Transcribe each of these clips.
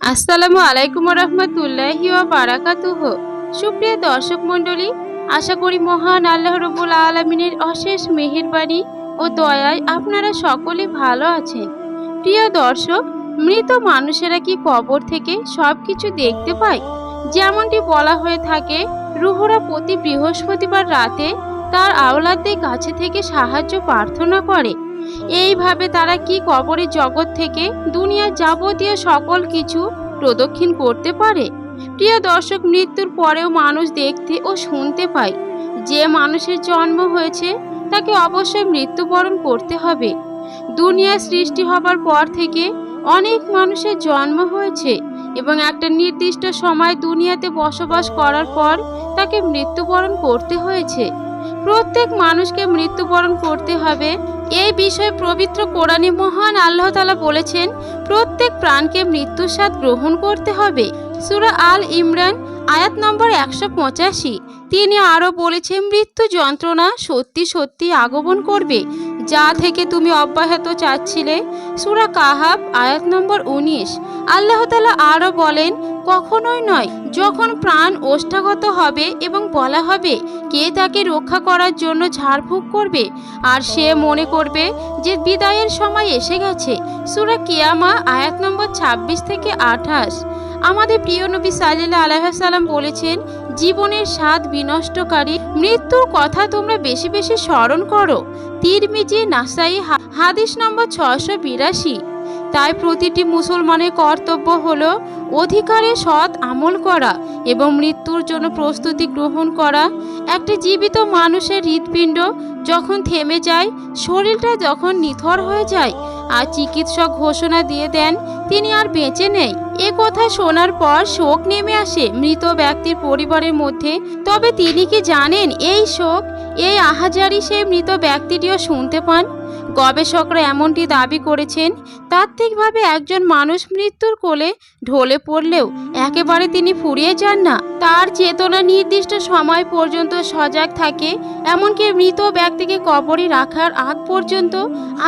আসসালামু আলাইকুম রহমতুল্লাহি বারাকাতুহ সুপ্রিয় দর্শক মণ্ডলী, আশা করি মহান আল্লাহ রবুল আলমিনের অশেষ মেহেরবানি ও দয়ায় আপনারা সকলে ভালো আছেন। প্রিয় দর্শক, মৃত মানুষেরা কি কবর থেকে সব কিছু দেখতে পায়? যেমনটি বলা হয়ে থাকে, রুহরা প্রতি বৃহস্পতিবার রাতে তার আওলাদের কাছে থেকে সাহায্য প্রার্থনা করে। এইভাবে তারা কি কবরের জগৎ থেকে দুনিয়ার যাবতীয় সকল কিছু প্রদক্ষিণ করতে পারে? প্রিয় দর্শক, মৃত্যুর পরেও মানুষ দেখতে ও শুনতে পায়। যে মানুষের জন্ম হয়েছে, তাকে অবশ্যই মৃত্যুবরণ করতে হবে। দুনিয়া সৃষ্টি হবার পর থেকে অনেক মানুষের জন্ম হয়েছে এবং একটা নির্দিষ্ট সময় দুনিয়াতে বসবাস করার পর তাকে মৃত্যুবরণ করতে হয়েছে। প্রত্যেক মানুষকে মৃত্যুবরণ করতে হবে এই বিষয়ে পবিত্র কোরআনে মহান আল্লাহ তালা বলেছেন, প্রত্যেক প্রাণকে মৃত্যুর স্বাদ গ্রহণ করতে হবে। সুরা আল ইমরান, আয়াত নম্বর একশো পঁচাশি। তিনি আরও বলেছেন, মৃত্যু যন্ত্রণা সত্যি সত্যি আগমন করবে। যা থেকে তুমি অব্যাহত চাচ্ছিলে, সুরা কাহাব আয়াত নম্বর উনিশ। আল্লাহ তালা আরও বলেন, কখনোই নয়, যখন প্রাণ ওষ্ঠাগত হবে এবং বলা হবে, কে তাকে রক্ষা করার জন্য ঝাড়ফুঁক করবে, আর সে মনে করবে যে বিদায়ের সময় এসে গেছে। সুরা কিয়ামা, আয়াত নম্বর ২৬ থেকে আঠাশ। আমাদের প্রিয় নবী সাল্লাহ আলাইসাল্লাম বলেছেন জীবনের স্বাদ বিনষ্টকারী। মৃত্যুর কথা তোমরা বেশি বেশি স্মরণ করো। তিরমিজি নাসাই হাদিস নম্বর ছশো বিরাশি। তাই প্রতিটি মুসলমানের কর্তব্য হল অধিকারে সৎ আমল করা এবং মৃত্যুর জন্য প্রস্তুতি গ্রহণ করা। একটি জীবিত মানুষের হৃৎপিণ্ড যখন থেমে যায়, শরীরটা যখন নিথর হয়ে যায় আর চিকিৎসক ঘোষণা দিয়ে দেন, তিনি আর বেঁচে নেই। এ কথা শোনার পর শোক নেমে আসে মৃত ব্যক্তির পরিবারের মধ্যে। তবে তিনি কি জানেন এই শোক? এই আহাজারি সেই মৃত ব্যক্তিটিও শুনতে পান? গবেষকরা এমনটি দাবি করেছেন, তাত্ত্বিকভাবে একজন মানুষ মৃত্যুর কোলে ঢলে পড়লেও একেবারে তিনি ফুরিয়ে যান না। তার চেতনা নির্দিষ্ট সময় পর্যন্ত সজাগ থাকে, এমনকি মৃত ব্যক্তিকে কবরে রাখার আগ পর্যন্ত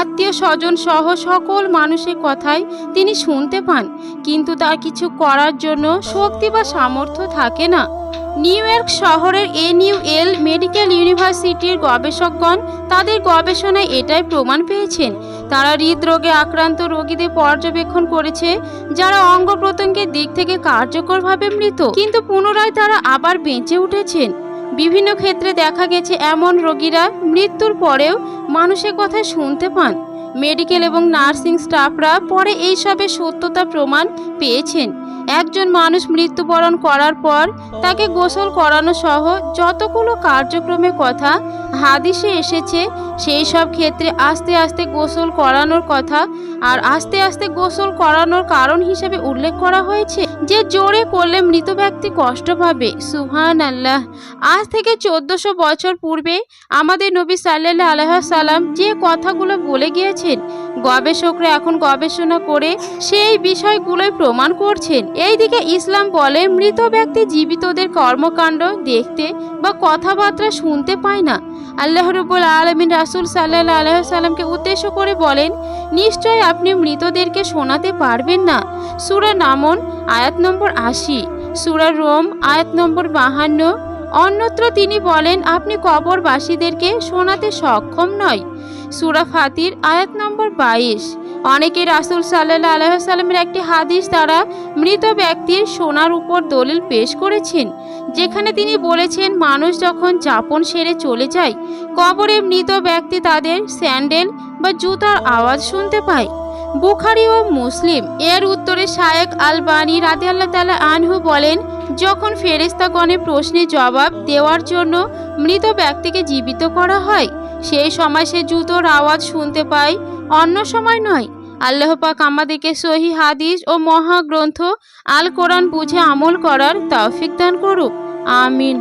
আত্মীয় স্বজন সহ সকল মানুষের কথাই তিনি শুনতে পান, কিন্তু তার কিছু করার জন্য শক্তি বা সামর্থ্য থাকে না। নিউ ইয়র্ক শহরের এনইউএল মেডিকেল ইউনিভার্সিটির গবেষকগণ তাদের গবেষণায় এটাই প্রমাণ পেয়েছেন। তারা হৃদরোগে আক্রান্ত রোগীদের পর্যবেক্ষণ করেছে, যারা অঙ্গ প্রত্যঙ্গের দিক থেকে কার্যকরভাবে মৃত, কিন্তু পুনরায় তারা আবার বেঁচে উঠেছেন। বিভিন্ন ক্ষেত্রে দেখা গেছে, এমন রোগীরা মৃত্যুর পরেও মানুষের কথা শুনতে পান। মেডিকেল এবং নার্সিং স্টাফরা পরে এইসবের সত্যতা প্রমাণ পেয়েছেন। একজন মানুষ মৃত্যুবরণ করার পর তাকে গোসল করানো সহ যতগুলো কার্যক্রমের কথা হাদিসে এসেছে, সেই সব ক্ষেত্রে আস্তে আস্তে গোসল করানোর কথা আর আস্তে আস্তে গোসল করানোর কারণ হিসেবে উল্লেখ করা হয়েছে যে জোরে করলে মৃত ব্যক্তি কষ্ট পাবে। সুহান আল্লাহ আজ থেকে চোদ্দশো বছর পূর্বে আমাদের নবী সাল্লাহ আলহ সাল্লাম যে কথাগুলো বলে গিয়েছেন গবেষকরা এখন গবেষণা করে সেই বিষয়গুলোই প্রমাণ করছেন। এইদিকে ইসলাম বলে, মৃত ব্যক্তি জীবিতদের কর্মকাণ্ড দেখতে বা কথাবার্তা শুনতে পায় না। আল্লাহ রবুল আলমিন রাসুল সাল্লাহ আলহ সাল্লামকে উদ্দেশ্য করে বলেন নিশ্চয় আপনি মৃতদেরকে শোনাতে পারবেন না। সুরা নামন, আয়াত নম্বর আশি। সুরা রোম, আয়াত নম্বর বাহান্ন। অন্যত্র তিনি বলেন, আপনি কবরবাসীদেরকে শোনাতে সক্ষম নয়। সুরা ফাতির, আয়াত নম্বর বাইশ। অনেকে রাসুল সাল্লাহ আলহামের একটি হাদিস দ্বারা মৃত ব্যক্তির সোনার উপর দলিল পেশ করেছেন, যেখানে তিনি বলেছেন, মানুষ যখন যাপন সেরে চলে যায়, কবরে মৃত ব্যক্তি তাদের স্যান্ডেল বা জুতার আওয়াজ শুনতে পায়। বুখারি ও মুসলিম। এর উত্তরে শায়েক আল বানি রাতে আল্লাহ তালা আনহু বলেন, যখন ফেরেস্তাগণের প্রশ্নের জবাব দেওয়ার জন্য মৃত ব্যক্তিকে জীবিত করা হয়, সেই সময় সে জুতোর আওয়াজ শুনতে পায়। অন্য সময় নয়। আল্লাহ পাক আমাদেরকে সহি হাদিস ও মহাগ্রন্থ আল কোরআন বুঝে আমল করার তৌফিক দান করুক। আমিন।